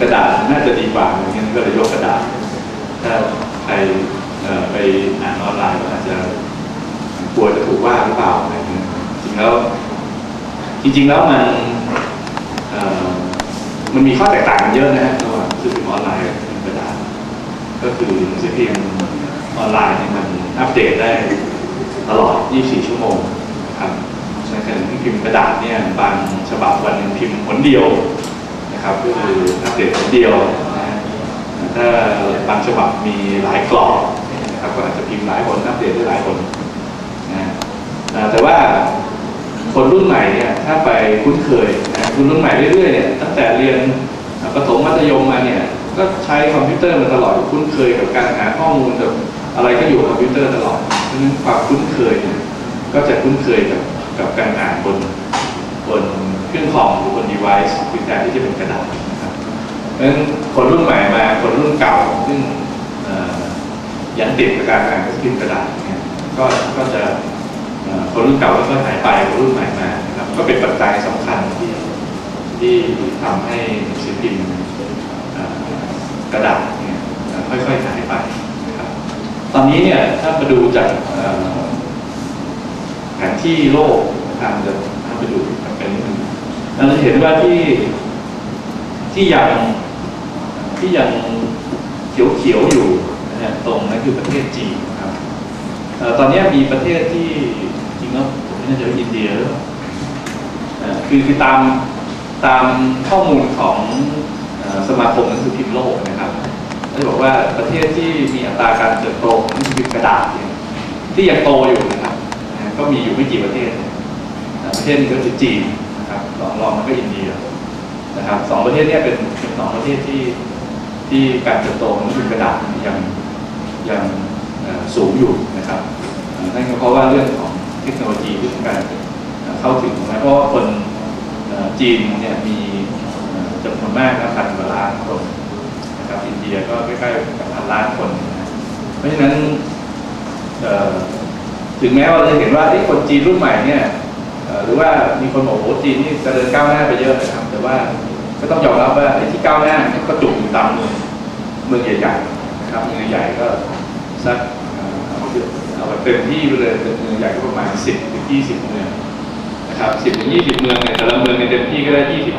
กระดาษน่าจะดีกว่าอย่างนั้นก็เลยยกกระดาษ ถ้าใครไปอ่านออนไลน์อาจจะกลัวจะถูกว่าหรือเปล่าอะไรเงี้ยจริงแล้วจริง ๆ แล้วมันมันมีข้อแตกต่างกันเยอะนะฮะระหว่างสือพิมพ์ออนไลน์กับหนังสือกระดาษ ก็คือหนังสือพิมพ์ออนไลน์เนี่ยมันอัปเดตได้ตลอด 24 ชั่วโมงนะครับในขณะที่พิมพ์กระดาษเนี่ยบางฉบับวันหนึงพิมพ์ผลเดียว นะครับก็คืออัปเดตผลเดียวนะฮะถ้าบางฉบับมีหลายกรอบนะครับก็อาจจะพิมพ์หลายคนอัปเดตได้หลายคนนะแต่ว่าคนรุ่นใหม่เนี่ยถ้าไปคุ้นเคยนะคนรุ่นใหม่เรื่อยๆเนี่ยตั้งแต่เรียนประถมมัธยมมาเนี่ยก็ใช้คอมพิวเตอร์มาตลอดคุ้นเคยกับการหาข้อมูลกับอะไรก็อยู่คอมพิวเตอร์ตลอดเพราะนั้นความคุ้นเคยเนี่ยก็จะคุ้นเคยกับกับการอ่านบนบนเครื่องคอมห device คือแทนที่จะเป็นกระดาษนะครับเพราะฉะนั้นคนรุ่นใหม่มาคนรุ่นเก่าซึ่งยังติดกับการอ่านหนังสือพิมพ์กระดาษเนี่ยก็ก็จะคนรุ่นเก่าก็หายไปคนรุ่นใหม่มานะครับก็เป็นปัจจัยสำคัญที่ที่ทำให้หนังสือพิมพ์กระดาษเนี่ยค่อยๆหายไปนะครับตอนนี้เนี่ยถ้ามาดูจากแผนที่โลกนะครับจะถ้าไปดู เราจะเห็นว่าที่ที่ยังที่ยังเขียวๆอยู่นะตรงนั้นคือประเทศจีนครับอตอนนี้มีประเทศที่จริงแล้วผมไม่แน่ใจว่าอินเดียหรือเปล่าเอ่อคือคือตามตามข้อมูลของอสมาคมหนังสือพิมพ์โลกนะครับได้บอกว่าประเทศที่มีอัตราการเติบโตของหนังสือพิมพ์กระดาษเนี่ยที่ยังโตอยู่นะครับก็มีอยู่ไม่กี่ประเทศ ประเทศนึงก็คือจีน นะครับรองรองมันก็อินเดียนะครับสองประเทศนี้เป็นเป็นสองประเทศที่ที่การเติบโตของหนังสือพิมพ์กระดาษยังยังสูงอยู่นะครับนั่นก็เพราะว่าเรื่องของเทคโนโลยีเรื่องการเข้าถึงนะเพราะว่าคนจีนเนี่ยมีจำนวนมากนะพันกว่าล้านคนนะครับอินเดียก็ใกล้ๆกับพันล้านคนนะเพราะฉะนั้นถึงแม้ว่าเราจะเห็นว่าเอ้คนจีนรุ่นใหม่เนี่ย หรือว่ามีคนบอกโอ้จีนนี่เจริญก้าวหน้าไปเยอะนะครับ แต่ว่าก็ต้องยอมรับว่าไอ้ที่ก้าวหน้าเนี่ยก็จุกอยู่ตามเมืองเมืองใหญ่ๆนะครับเมืองใหญ่ก็สักเอ่อเอาเอาแบบเต็มที่ไปเลยเมืองใหญ่ก็ประมาณ 10ถึง20 เมืองนะครับ10ถึง20 เมืองเนี่ยแต่ละเมืองในเต็มที่ก็ได้ 20